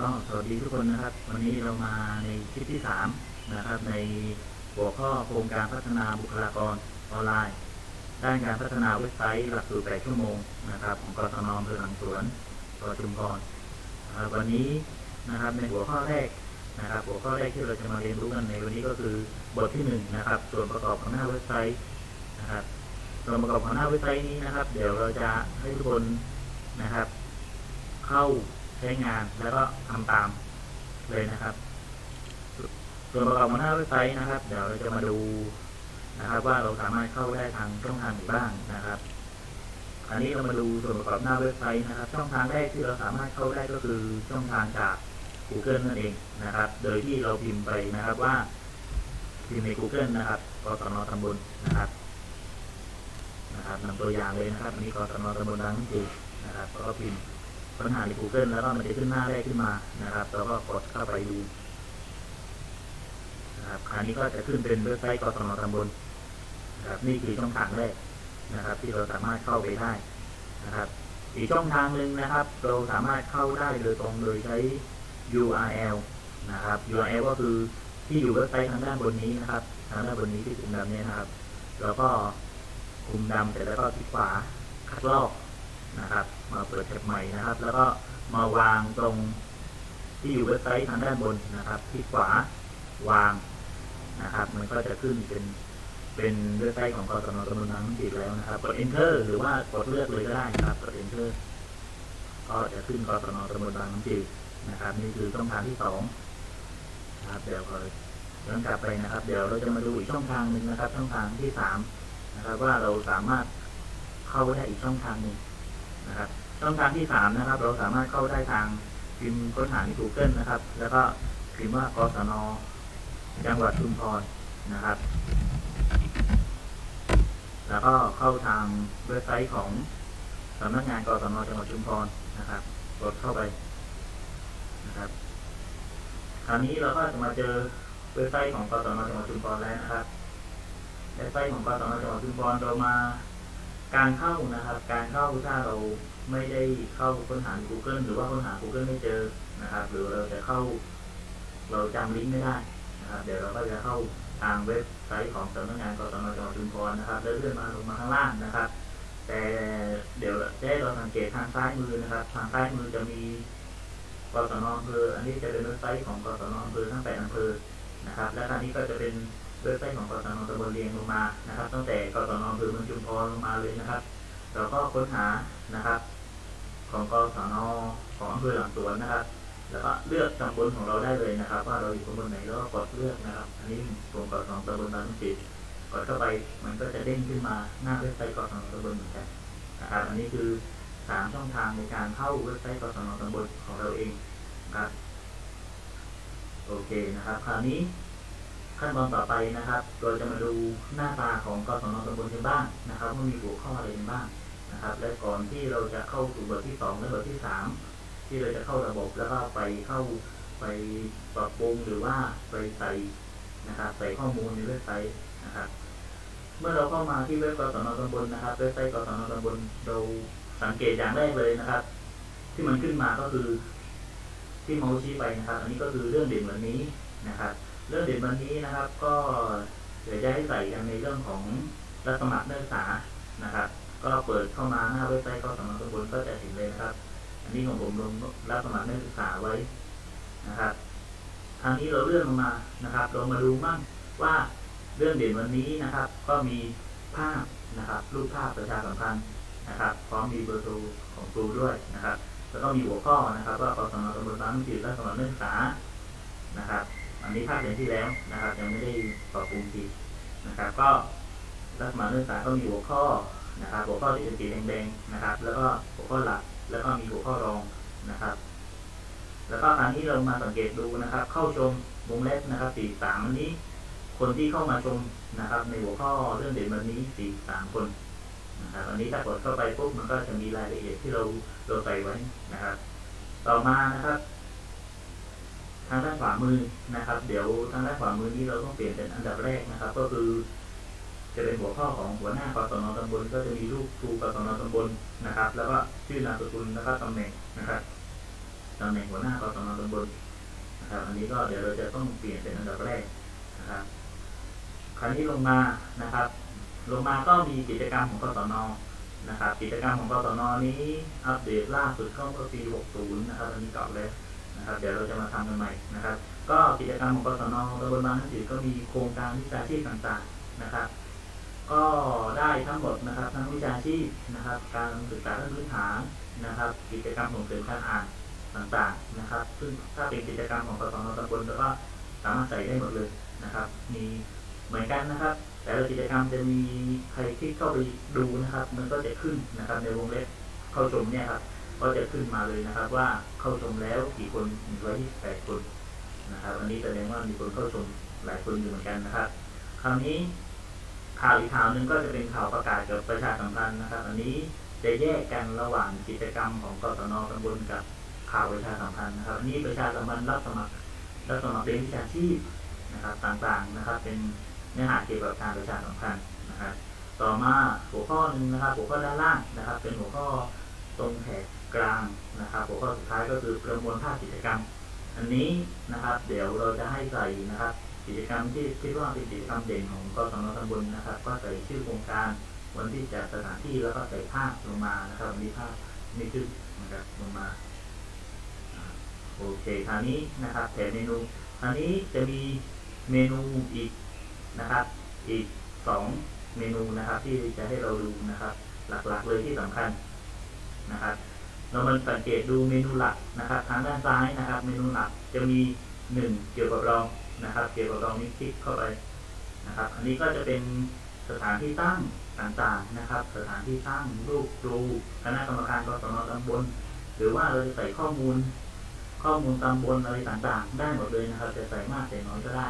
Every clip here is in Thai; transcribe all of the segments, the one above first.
ก็สวัสดีทุกคนนะครับ วันนี้เรามาในคลิปที่สามนะครับในหัวข้อโครงการพัฒนาบุคลากรออนไลน์ ด้านการพัฒนาเว็บไซต์หลักสูตร8ชั่วโมงนะครับของกศนอำเภอหลังสวนจังหวัดชุมพรวันนี้นะครับในหัวข้อแรกนะครับหัวข้อแรกที่เราจะมาเรียนรู้กันในวันนี้ก็คือบทที่หนึ่งนะครับ ส่วนประกอบของหน้าเว็บไซต์นะครับส่วนประกอบของหน้าเว็บไซต์นี้นะครับ เดี๋ยวเราจะให้ทุกคนนะครับ เข้า ใช้งานแล้วก็ทำตามเลยนะครับ ส่วนประกอบของหน้าเว็บไซต์นะครับ เดี๋ยวเราจะมาดูนะครับ ว่าเราสามารถเข้าได้ทางช่องทางไหนบ้างนะครับ อันนี้เรามาดูส่วนประกอบหน้าเว็บไซต์นะครับ ช่องทางแรกที่เราสามารถเข้าได้ก็คือช่องทางจาก Google นั่นเองนะครับ โดยที่เราพิมพ์ไปนะครับว่าพิมพ์ใน Google นะครับกศนตำบลนะครับนะครับนำตัวอย่างเลยนะครับอันนี้กศนตำบลบางน้ำจืดนะครับ ก็พิมพ์ ค้นหาใน Google แล้วก็มันจะขึ้นหน้าแรกขึ้นมานะครับ แล้วก็กดเข้าไปดูนะครับคราวนี้ก็จะขึ้นเป็นเว็บไซต์กศนตำบลนะครับนี่คือช่องทางแรกนะครับ ที่เราสามารถเข้าไปได้นะครับ อีกช่องทางหนึ่งนะครับ เราสามารถเข้าได้โดยตรงโดยใช้ URL นะครับ URL ก็คือที่อยู่เว็บไซต์ทางด้านบนนี้นะครับ ทางด้านบนนี้ที่ปุ่มดำเนี่ยนะครับ แล้วก็คุมดำเสร็จแล้วก็คลิกขวาคัดลอก นะครับ มาเปิดแท็บใหม่นะครับ แล้วก็มาวางตรงที่อยู่เว็บไซต์ทางด้านบนนะครับคลิกขวาวางนะครับ มันก็จะขึ้นเป็นเป็นเว็บไซต์ของกศนตำบลน้ำจืดแล้วนะครับ กด enter หรือว่ากดเลือกเลยก็ได้นะครับ กด enter ก็จะขึ้นกศนตำบลบางน้ำจืดนะครับ นี่คือช่องทางที่สองนะครับเดี๋ยวก็ย้อนกลับไปนะครับ เดี๋ยวเราจะมาดูอีกช่องทางหนึ่งนะครับ ช่องทางที่สามนะครับ ว่าเราสามารถเข้าได้อีกช่องทางหนึ่ง นะครับช่องทางที่สามนะครับ เราสามารถเข้าได้ทางพิมพ์ค้นหาใน Google นะครับ แล้วก็พิมพ์ว่ากศนจังหวัดชุมพรนะครับ แล้วก็เข้าทางเว็บไซต์ของสำนักงานกศนจังหวัดชุมพรนะครับกดเข้าไปนะครับ คราวนี้เราก็จะมาเจอเว็บไซต์ของกศนจังหวัดชุมพรแล้วนะครับเว็บไซต์ของกศนจังหวัดชุมพรเรามา การเข้านะครับ การเข้าถ้าเราไม่ได้เข้าค้นหา Google หรือว่าค้นหา Google ไม่เจอนะครับ หรือเราจะเข้า เราจำลิงก์ไม่ได้นะครับ เดี๋ยวเราก็จะเข้าทางเว็บไซต์ของสำนักงานกศนจังหวัดชุมพรนะครับแล้วเลื่อนมาลงมาข้างล่างนะครับ แต่เดี๋ยวจะให้เราสังเกตทางซ้ายมือนะครับ ทางซ้ายมือจะมีกศนอำเภออันนี้จะเป็นเว็บไซต์ของกศนอำเภอทั้งแปดอำเภอนะครับ และทางนี้ก็จะเป็น เว็บไซต์ของกศนตำบลเรียงลงมานะครับ ตั้งแต่กศนอำเภอเมืองชุมพรลงมาเลยนะครับ เราก็ค้นหานะครับ ของกศนของอำเภอหลังสวนนะครับ แล้วก็เลือกตำบลของเราได้เลยนะครับ ว่าเราอยู่ตำบลไหนแล้วก็กดเลือกนะครับ อันนี้ผมกศนตำบลบางน้ำจิตกดเข้าไปมันก็จะเด้งขึ้นมาหน้าเว็บไซต์กศนตำบลเหมือนกันนะครับอันนี้คือสามช่องทางในการเข้าเว็บไซต์กศนตำบลของเราเองนะครับโอเคนะครับ คราวนี้ ขั้นตอนต่อไปนะครับ เราจะมาดูหน้าตาของกศนตำบลกันบ้างนะครับว่ามีหัวข้ออะไรกันบ้างนะครับ และก่อนที่เราจะเข้าสู่บทที่สองและบทที่สามที่เราจะเข้าระบบแล้วก็ไปเข้าไปปรับปรุงหรือว่าไปใส่นะครับใส่ข้อมูลในเว็บไซต์นะครับ เมื่อเราเข้ามาที่เว็บกศนตำบลนะครับเว็บไซต์กศนตำบลเราสังเกตอย่างแรกเลยนะครับ ที่มันขึ้นมาก็คือ ที่เมาส์ชี้ไปนะครับ อันนี้ก็คือเรื่องเด่นวันนี้นะครับ เรื่องเด่นวันนี้นะครับ ก็เดี๋ยวจะให้ใส่กันในเรื่องของรับสมัครนักศึกษานะครับ ก็เปิดเข้ามาหน้าเว็บไซต์กศนตำบลก็จะเห็นเลยนะครับ อันนี้ของผมลงรับสมัครนักศึกษาไว้นะครับทางนี้เราเลื่อนลงมานะครับเรามาดูมั่งว่าเรื่องเด่นวันนี้นะครับ ก็มีภาพนะครับรูปภาพประชาสัมพันธ์นะครับ พร้อมมีเบอร์โทรของครูด้วยนะครับ แล้วก็มีหัวข้อนะครับ ว่ากศนตำบลบางน้ำจืดและสมัครนักศึกษานะครับ อันนี้ภาพเดือนที่แล้วนะครับยังไม่ได้ปรับปรุงทีนะครับ ก็รัฐสมัครนักศึกษาก็มีหัวข้อนะครับ หัวข้อที่เป็นสีแดงๆนะครับ แล้วก็หัวข้อหลักแล้วก็มีหัวข้อรองนะครับ แล้วก็อันนี้เรามาสังเกตดูนะครับ เข้าชมวงเล็บนะครับสี่สามอันนี้ คนที่เข้ามาชมนะครับ ในหัวข้อเรื่องเด่นวันนี้สี่สามคนนะครับอันนี้ถ้ากดเข้าไปปุ๊บมันก็จะมีรายละเอียดที่เราเราใส่ไว้นะครับ ต่อมานะครับ ทางด้านขวามือนะครับ เดี๋ยวทางด้านขวามือนี้เราต้องเปลี่ยนเป็นอันดับแรกนะครับ ก็คือ จะเป็นหัวข้อของหัวหน้ากศนตำบลก็จะมีรูปครูกศนตำบลนะครับ แล้วก็ชื่อนามสกุลแล้วก็ตำแหน่งนะครับตำแหน่งหัวหน้ากสนตำบลนะครับอันนี้ก็เดี๋ยวเราจะต้องเปลี่ยนเป็นอันดับแรกนะครับคราวนี้ลงมานะครับ ลงมาก็มีกิจกรรมของกสนนะครับ กิจกรรมของกสนนี้อัปเดตล่าสุดเข้าปี60นะครับอันนี้เก่าแล้ว นะครับเดี๋ยวเราจะมาทำกันใหม่นะครับ ก็กิจกรรมของกศนตำบลบางน้ำจืดก็มีโครงการวิชาชีพต่างๆนะครับ ก็ได้ทั้งหมดนะครับ ทั้งวิชาชีพนะครับ การศึกษาขั้นพื้นฐานนะครับ กิจกรรมส่งเสริมการอ่านต่างๆนะครับ ซึ่งถ้าเป็นกิจกรรมของกศนตำบลก็สามารถใส่ได้หมดเลยนะครับ มีเหมือนกันนะครับ แต่ละกิจกรรมจะมีใครที่เข้าไปดูนะครับ มันก็จะขึ้นนะครับ ในวงเล็บเข้าชมเนี่ยครับ ก็จะขึ้นมาเลยนะครับ ว่าเข้าชมแล้วกี่คน128คนนะครับ อันนี้แสดงว่ามีคนเข้าชมหลายคนอยู่เหมือนกันนะครับ คราวนี้ข่าวอีกข่าวหนึ่งก็จะเป็นข่าวประกาศกับประชาสัมพันธ์นะครับ อันนี้จะแยกกันระหว่างกิจกรรมของกศนตำบลกับข่าวประชาสัมพันธ์นะครับอันนี้ประชาสัมพันธ์รับสมัครรับสมัครเรียนวิชาชีพนะครับ ต่างๆนะครับ เป็นเนื้อหาเกี่ยวกับการประชาสัมพันธ์นะครับ ต่อมาหัวข้อหนึ่งนะครับ หัวข้อด้านล่างนะครับ เป็นหัวข้อตรงแถบ กลางนะครับหัวข้อสุดท้ายก็คือประมวลภาพกิจกรรม อันนี้นะครับ เดี๋ยวเราจะให้ใส่นะครับ กิจกรรมที่คิดว่าเป็นกิจกรรมเด่นของกศนตำบลนะครับ ก็ใส่ชื่อโครงการวันที่จัดสถานที่แล้วก็ใส่ภาพลงมานะครับมีภาพมีชื่อนะครับลงมาโอเคคราวนี้นะครับแถมเมนูคราวนี้จะมีเมนูอีกนะครับ อีกสองเมนูนะครับ ที่จะให้เราดูนะครับ หลักๆเลยที่สำคัญนะครับ เรามาสังเกตดูเมนูหลักนะครับทางด้านซ้ายนะครับ เมนูหลักจะมีหนึ่งเกี่ยวกับรองนะครับ เกี่ยวกับรองนี้คลิกเข้าไปนะครับ อันนี้ก็จะเป็นสถานที่ตั้งต่างๆนะครับ สถานที่ตั้งรูปครูคณะกรรมการกศนตำบลหรือว่าเราจะใส่ข้อมูล ข้อมูลตำบลอะไรต่างๆ ได้หมดเลยนะครับ จะใส่มากใส่น้อยก็ได้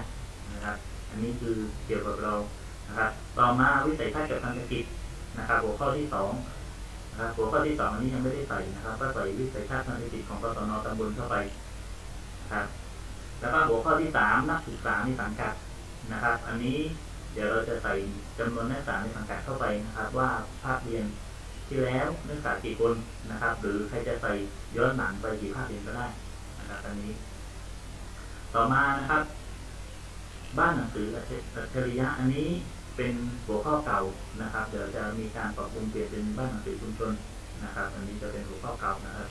นะครับ อันนี้คือเกี่ยวกับเรานะครับ ต่อมาวิสัยทัศน์กับพันธกิจนะครับ หัวข้อที่สอง นะครับหัวข้อที่สองอันนี้ยังไม่ได้ใส่นะครับ ก็ใส่วิสัยทัศน์ทางเศรษฐกิจของกศนตำบลเข้าไปนะครับ แล้วก็หัวข้อที่สามนักศึกษาในสังกัดนะครับ อันนี้เดี๋ยวเราจะใส่จำนวนนักศึกษาในสังกัดเข้าไปนะครับ ว่าภาคเรียนที่แล้วนักศึกษากี่คนนะครับ หรือใครจะใส่ย้อนหลังไปกี่ภาคเรียนก็ได้นะครับอันนี้ ต่อมานะครับ บ้านหนังสืออัจฉริยะอันนี้ เป็นหัวข้อเก่านะครับ เดี๋ยวจะมีการปรับปรุงเปลี่ยนเป็นบ้านหนังสือชุมชนนะครับ อันนี้จะเป็นหัวข้อเก่านะครับ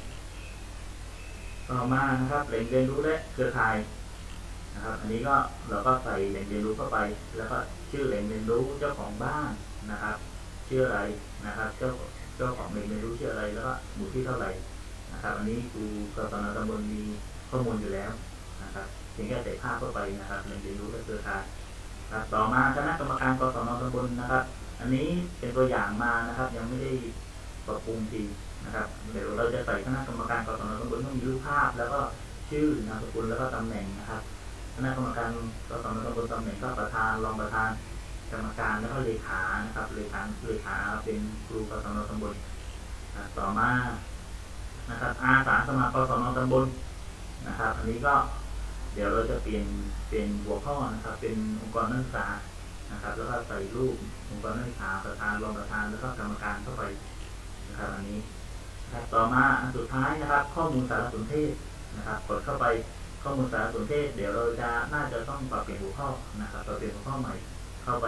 ต่อมานะครับแหล่งเรียนรู้และเครือข่ายนะครับ อันนี้ก็เราก็ใส่แหล่งเรียนรู้เข้าไป แล้วก็ชื่อแหล่งเรียนรู้เจ้าของบ้านนะครับ ชื่ออะไรนะครับ เจ้าเจ้าของแหล่งเรียนรู้ชื่ออะไรแล้วก็หมู่ที่เท่าไหร่นะครับ อันนี้ครูกศนตำบลมีข้อมูลอยู่แล้วนะครับเพียงแค่ใส่ภาพเข้าไปนะครับแหล่งเรียนรู้และเครือข่าย ครับต่อมาคณะกรรมการกศนตำบลนะครับ อันนี้เป็นตัวอย่างมานะครับ ยังไม่ได้ปรับปรุงทีนะครับเดี๋ยวเราจะใส่คณะกรรมการกศนตำบลต้องมีรูปภาพ แล้วก็ชื่อนามสกุลแล้วก็ตำแหน่งนะครับคณะกรรมการกศนตำบลตำแหน่งก็ประธานรองประธานกรรมการแล้วก็เลขานะครับเลขาเลขาเป็นครูกศนตำบลต่อมานะครับอาสาสมัครกศนตำบลนะครับ อันนี้ก็ เดี๋ยวเราจะเปลี่ยนเป็นหัวข้อนะครับ เป็นองค์กรนักศึกษานะครับ แล้วก็ใส่รูปองค์กรนักศึกษาประธานรองประธานแล้วก็กรรมการเข้าไปนะครับอันนี้ครับต่อมาอันสุดท้ายนะครับ ข้อมูลสารสนเทศนะครับ กดเข้าไปข้อมูลสารสนเทศ เดี๋ยวเราจะน่าจะต้องปรับเปลี่ยนหัวข้อนะครับปรับเปลี่ยนหัวข้อใหม่เข้าไป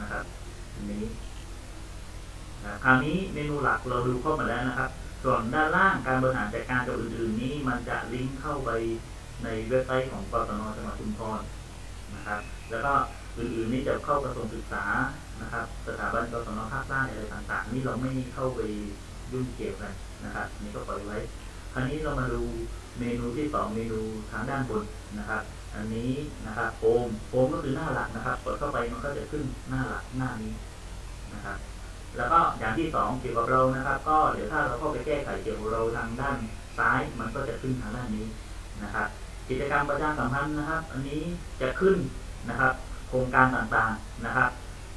นะครับอันนี้นะคราวนี้เมนูหลักเราดูเข้ามาแล้วนะครับ ส่วนด้านล่างการบริหารจัดการกับอื่นๆนี้มันจะลิงก์เข้าไป ในเว็บไซต์ของกศนจังหวัดชุมพรนะครับ แล้วก็อื่นๆนี่จะเข้ากระทรวงศึกษานะครับ สถาบันกศนภาคใต้อะไรต่างๆ นี่เราไม่เข้าไปยุ่งเกี่ยวกันนะครับนี่ก็ปล่อยไว้ คราวนี้เรามาดูเมนูที่สองเมนูทางด้านบนนะครับ อันนี้นะครับโฮมโฮมก็คือหน้าหลักนะครับกดเข้าไปมันก็จะขึ้นหน้าหลักหน้านี้นะครับ แล้วก็อย่างที่สองเกี่ยวกับเรานะครับ ก็เดี๋ยวถ้าเราเข้าไปแก้ไขเกี่ยวกับเราทางด้านซ้ายมันก็จะขึ้นทางด้านนี้นะครับ กิจกรรมประชาสัมพันธ์นะครับ อันนี้จะขึ้นนะครับ โครงการต่างๆนะครับ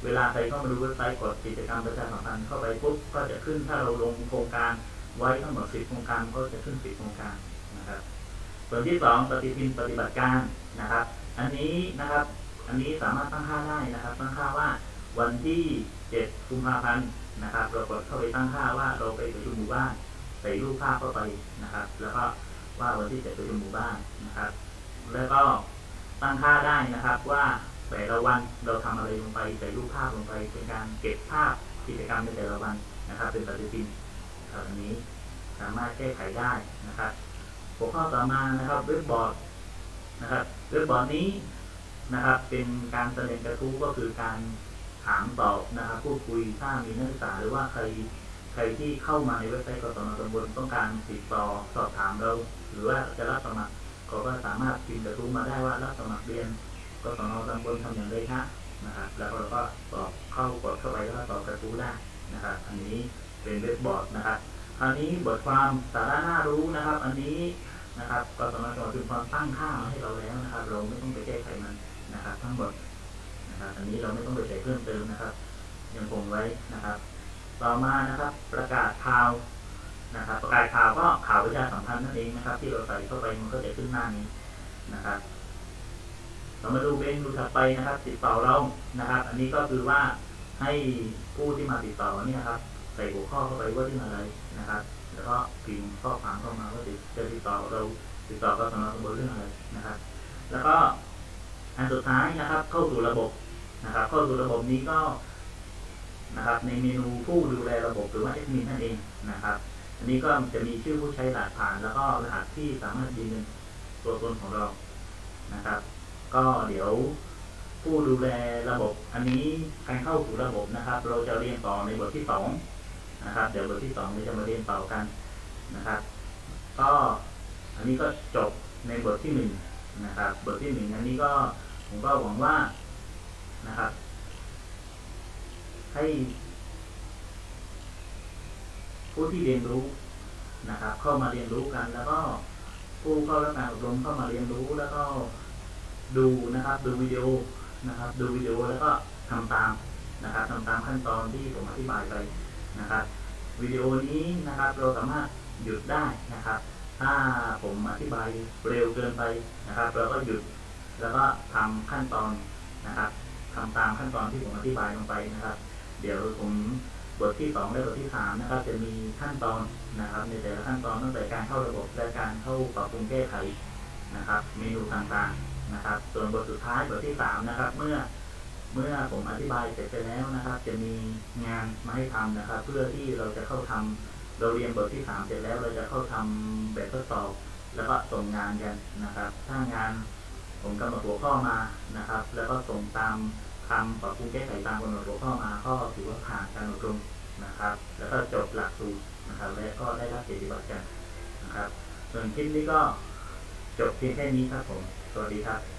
เวลาใครเข้ามาดูเว็บไซต์กดกิจกรรมประชาสัมพันธ์เข้าไปปุ๊บก็จะขึ้นถ้าเราลงโครงการไว้ทั้งหมด10โครงการก็จะขึ้น10โครงการนะครับ ส่วนที่สองปฏิทินปฏิบัติการนะครับ อันนี้นะครับอันนี้สามารถตั้งค่าได้นะครับตั้งค่าว่าวันที่7กุมภาพันธ์นะครับ เรากดเข้าไปตั้งค่าว่าเราไปประชุมหมู่บ้านใส่รูปภาพเข้าไปนะครับ แล้วก็ ว่าวันที่จะประชุมหมู่บ้านนะครับ แล้วก็ตั้งค่าได้นะครับว่าแต่ละวันเราทำอะไรลงไปใส่รูปภาพลงไป เป็นการเก็บภาพกิจกรรมในแต่ละวันนะครับ เป็นปฏิทินนะครับอันนี้สามารถแก้ไขได้นะครับหัวข้อต่อมานะครับเว็บบอร์ดนะครับเว็บบอร์ดนี้นะครับ เป็นการแสดงกระทู้ก็คือการถามตอบนะครับ พูดคุยถ้ามีนักศึกษาหรือว่าใคร ใครที่เข้ามาในเว็บไซต์กศนตำบลต้องการติดต่อสอบถามเรา หรือว่าจะรับสมัครเขาก็สามารถพิมพ์กระทู้มาได้ว่ารับสมัครเรียนกศนตำบลทำอย่างไรคะนะครับ แล้วเราก็ตอบเข้ากดเข้าไปแล้วตอบกระทู้ได้นะครับ อันนี้เป็นเว็บบอร์ดนะครับคราวนี้บทความสาระน่ารู้นะครับ อันนี้นะครับกศนจังหวัดชุมตั้งค่ามาให้เราแล้วนะครับ เราไม่ต้องไปแก้ไขมันนะครับ ทั้งหมดนะครับ อันนี้เราไม่ต้องไปใส่เพิ่มเติมนะครับ ยังคงไว้นะครับ ต่อมานะครับ ประกาศข่าวนะครับ ประกาศข่าวก็ข่าวประชาสัมพันธ์นั่นเองนะครับ ที่เราใส่เข้าไปมันก็จะขึ้นหน้านี้นะครับเรามาดูเมนูถัดไปนะครับ ติดต่อเรานะครับ อันนี้ก็คือว่าให้ผู้ที่มาติดต่อเนี่ยครับ ใส่หัวข้อเข้าไปว่าเรื่องอะไรนะครับ แล้วก็พิมพ์ข้อความเข้ามาว่าติดจะติดต่อเราติดต่อกับสำนักงานเรื่องอะไรนะครับ แล้วก็อันสุดท้ายนะครับ เข้าสู่ระบบนะครับ เข้าสู่ระบบนี้ก็ นะครับ ในเมนูผู้ดูแลระบบหรือว่าแอดมินนั่นเองนะครับ อันนี้ก็จะมีชื่อผู้ใช้รหัสผ่าน แล้วก็รหัสที่สามารถยืนยันตัวตนของเรานะครับ ก็เดี๋ยวผู้ดูแลระบบ อันนี้การเข้าสู่ระบบนะครับ เราจะเรียนต่อในบทที่สองนะครับ เดี๋ยวบทที่สองเราจะมาเรียนต่อกันนะครับ ก็อันนี้ก็จบในบทที่หนึ่งนะครับ บทที่หนึ่งอันนี้ก็ผมก็หวังว่านะครับ ให้ผู้ที่เรียนรู้นะครับ เข้ามาเรียนรู้กัน แล้วก็ผู้เข้ารับการอบรมเข้ามาเรียนรู้แล้วก็ดูนะครับ ดูวิดีโอนะครับ ดูวิดีโอแล้วก็ทำตามนะครับทำตามขั้นตอนที่ผมอธิบายไปนะครับวิดีโอนี้นะครับ เราสามารถหยุดได้นะครับ ถ้าผมอธิบายเร็วเกินไปนะครับ เราก็หยุดแล้วก็ทำขั้นตอนนะครับทำตามขั้นตอนที่ผมอธิบายลงไปนะครับ เดี๋ยวผมบทที่สองและบทที่สามนะครับ จะมีขั้นตอนนะครับ ในแต่ละขั้นตอนตั้งแต่การเข้าระบบและการเข้าปรับปรุงแก้ไขนะครับ เมนูต่างๆนะครับ ส่วนบทสุดท้ายบทที่สามนะครับ เมื่อเมื่อผมอธิบายเสร็จไปแล้วนะครับ จะมีงานมาให้ทำนะครับ เพื่อที่เราจะเข้าทำเราเรียนบทที่สามเสร็จแล้วเราจะเข้าทำแบบทดสอบแล้วก็ส่งงานกันนะครับ ถ้างานผมกำหนดหัวข้อมานะครับ แล้วก็ส่งตาม ทำปรับปรุงแก้ไขตามกำหนดหัวข้อมาก็ถือว่าผ่านการอบรมนะครับ แล้วก็จบหลักสูตรนะครับ และก็ได้รับเกียรติบัตรกันนะครับ ส่วนคลิปนี้ก็จบเพียงแค่นี้ครับผม สวัสดีครับ